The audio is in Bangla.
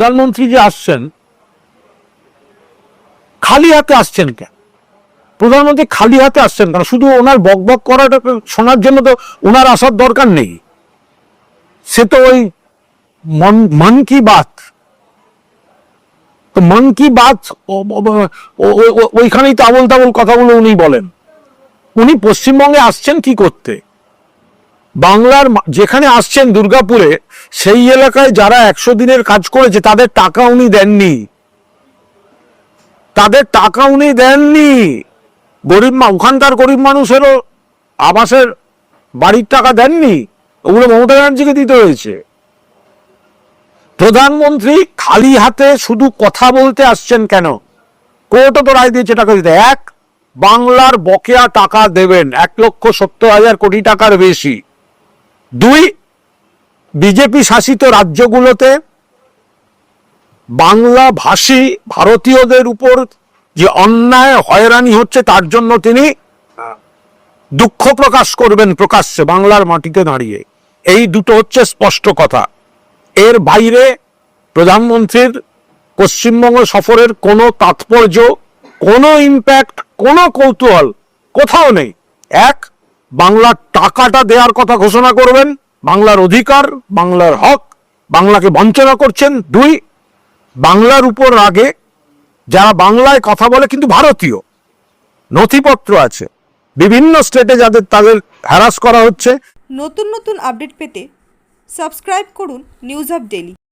প্রধানমন্ত্রী যে আসছেন, খালি হাতে আসছেন কেন? প্রধানমন্ত্রী খালি হাতে আসছেন কেন? শুধু ওনার বক বক করাটা শোনার জন্য তো ওনার আসার দরকার নেই। সে তো ওই মন কি বাত? মন কি বাত ওইখানেই তো আবল তাবল কথাগুলো উনি বলেন। উনি পশ্চিমবঙ্গে আসছেন কি করতে? বাংলার যেখানে আসছেন দুর্গাপুরে, সেই এলাকায় যারা একশো দিনের কাজ করেছে, তাদের টাকা উনি দেননি। তাদের টাকা উনি দেননি। গরিব ওখানকার গরিব মানুষেরও আবাসের বাড়ির টাকা দেননি। ওগুলো মমতা ব্যানার্জিকে দিতে হয়েছে। প্রধানমন্ত্রী খালি হাতে শুধু কথা বলতে আসছেন কেন? কোর্টও তো রায় দিয়েছে টাকা দিতে। এক, বাংলার বকেয়া টাকা দেবেন। এক লক্ষ সত্তর হাজার কোটি টাকার বেশি। দুই, বিজেপি শাসিত রাজ্যগুলোতে বাংলা ভাষী ভারতীয়দের উপর যে অন্যায়, হয়রানি হচ্ছে, তার জন্য তিনি দুঃখ প্রকাশ করবেন প্রকাশ্যে বাংলার মাটিতে দাঁড়িয়ে। এই দুটো হচ্ছে স্পষ্ট কথা। এর বাইরে প্রধানমন্ত্রীর পশ্চিমবঙ্গ সফরের কোনো তাৎপর্য, কোনো ইম্প্যাক্ট কোনো কৌতূহল কোথাও নেই। এক বাংলার টাকাটা দেওয়ার কথা ঘোষণা করবেন, বাংলার অধিকার, বাংলার হক, বাংলাকে বঞ্চনা করছেন দুই, বাংলার উপর আগে যারা বাংলায় কথা বলে কিন্তু ভারতীয়, নথিপত্র আছে, বিভিন্ন স্টেটে যাদের তাদের হ্যারাস করা হচ্ছে। নতুন নতুন আপডেট পেতে সাবস্ক্রাইব করুন নিউজ আপ ডেলি